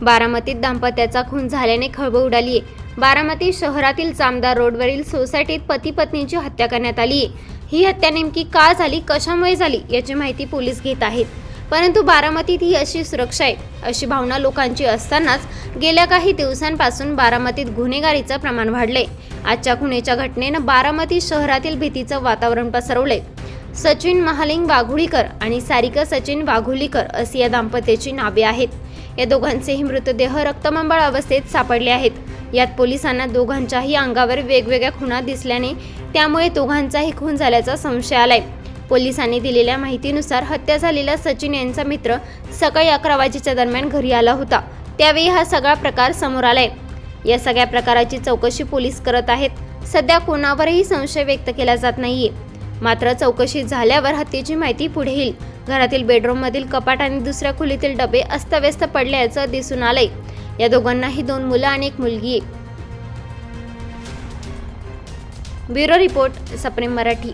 बारामतीत दाम्पत्याचा खून झाल्याने खळबळ उडाली आहे बारामती शहरातील चामदार रोडवरील सोसायटीत पती पत्नीची हत्या करण्यात आली आहे ही हत्या नेमकी का झाली कशामुळे झाली याची माहिती पोलीस घेत आहेत. परंतु बारामतीत ही अशी सुरक्षा आहे अशी भावना लोकांची असतानाच गेल्या काही दिवसांपासून बारामतीत गुन्हेगारीचं प्रमाण वाढले आजच्या खुणेच्या घटनेनं बारामती शहरातील भीतीचं वातावरण पसरवले सचिन महालिंग वाघुळीकर आणि सारिका सचिन वाघुलीकर अशी या दाम्पत्याची नावे आहेत. या दोघांचेही मृतदेह रक्तमंबळ अवस्थेत सापडले आहेत. यात पोलिसांना दोघांच्याही अंगावर वेगवेगळ्या खुणा दिसल्याने त्यामुळे दोघांचाही खून झाल्याचा संशय आलाय. पोलिसांनी दिलेल्या माहितीनुसार हत्या झालेला सचिन यांचा मित्र सकाळी अकरा वाजेच्या दरम्यान घरी आला होता. त्यावेळी हा सगळा प्रकार समोर आलाय. या सगळ्या प्रकाराची चौकशी पोलीस करत आहेत. सध्या कोणावरही संशय व्यक्त केला जात नाहीये. मात्र चौकशी झाल्यावर हत्येची माहिती पुढे येईल. घरातील बेडरूममधील कपाट आणि दुसऱ्या खोलीतील डबे अस्तव्यस्त पडल्याचं दिसून आलंय. या दोघांनाही दोन मुलं आणि एक मुलगी ब्युरो रिपोर्ट सप्रेम मराठी.